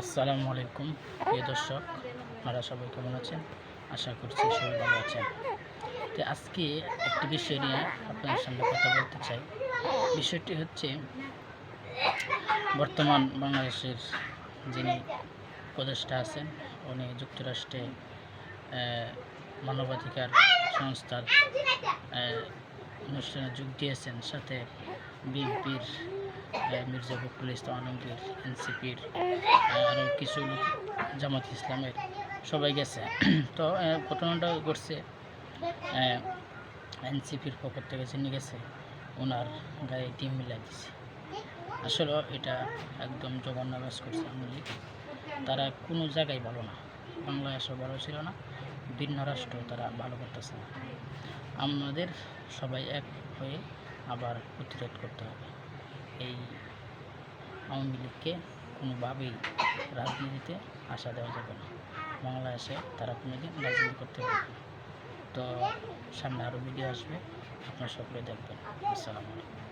আসসালামু আলাইকুম, প্রিয় দর্শক, আপনারা সবাই কেমন আছেন? আশা করছি সবাই ভালো আছেন। তো আজকে একটি বিষয় নিয়ে আপনাদের সঙ্গে কথা বলতে চাই। বিষয়টি হচ্ছে বর্তমান বাংলাদেশের যিনি উপদেষ্টা আছেন, উনি যুক্তরাষ্ট্রে মানবাধিকার সংস্থার অনুষ্ঠানে যোগ দিয়েছেন। সাথে বিএনপির মির্জা ফখরুল ইসলাম আলমগীর এনসিপির আরও কিছু লোক, জামাত ইসলামের সবাই গেছে। তো ঘটনাটা ঘটছে এনসিপির পক্ষ থেকে যিনি গেছে, ওনার গায়ে টিম মিলাই দিছে। আসলে এটা একদম জঘন্য কাজ করছে আওয়ামী তারা কোনো জায়গায় ভালো না। বাংলাদেশও ভালো ছিল না, ভিন্ন রাষ্ট্র তারা ভালো করতেছে না। আমাদের সবাই এক হয়ে আবার প্রতিরোধ করতে হবে। এই আওয়ামী লীগকে কোনোভাবেই রাজনীতিতে আসা দেওয়া যাবে না। বাংলাদেশে তারা কোনো দিন রাজনীতি করতে পারবে তো সামনে আরও ভিডিও আসবে, আপনারা সকলে দেখবেন। আসসালামু আলাইকুম।